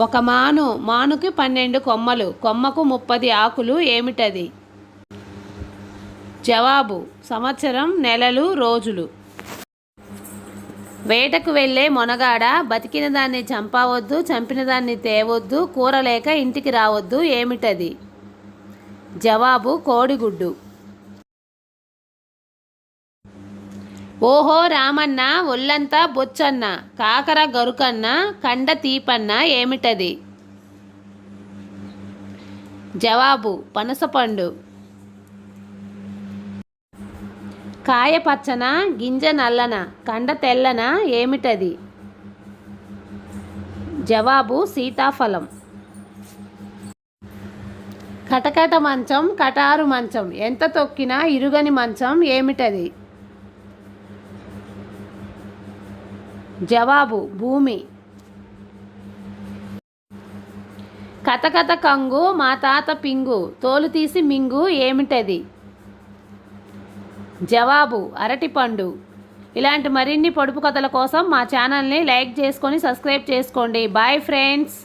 ఒక మాను మానుకి పన్నెండు కొమ్మలు కొమ్మకు ముప్పది ఆకులు ఏమిటది? జవాబు సంవత్సరం నెలలు రోజులు. వేటకు వెళ్ళే మొనగాడ బతికిన దాన్ని చంపవద్దు చంపిన దాన్ని తేవద్దు కూర లేక ఇంటికి రావద్దు ఏమిటది? జవాబు కోడిగుడ్డు. ఓహో రామన్న ఒళ్ళంతా బొచ్చన్న కాకర గరుకన్న కండ తీపన్న ఏమిటది? జవాబు పనసపండు కాయ పచ్చన గింజ నల్లన కండ తెల్లన ఏమిటది? జవాబు సీతాఫలం. కటకట మంచం కటారు మంచం ఎంత తొక్కినా ఇరుగని మంచం ఏమిటది? జవాబు భూమి. కథకథ కంగు మా తాత పింగు. తోలు తీసి మింగు ఏమిటది? జవాబు అరటిపండు ఇలాంటి మరిన్ని పొడుపు కథల కోసం మా ఛానల్ని లైక్ చేసుకొని సబ్స్క్రైబ్ చేసుకోండి. Bye friends.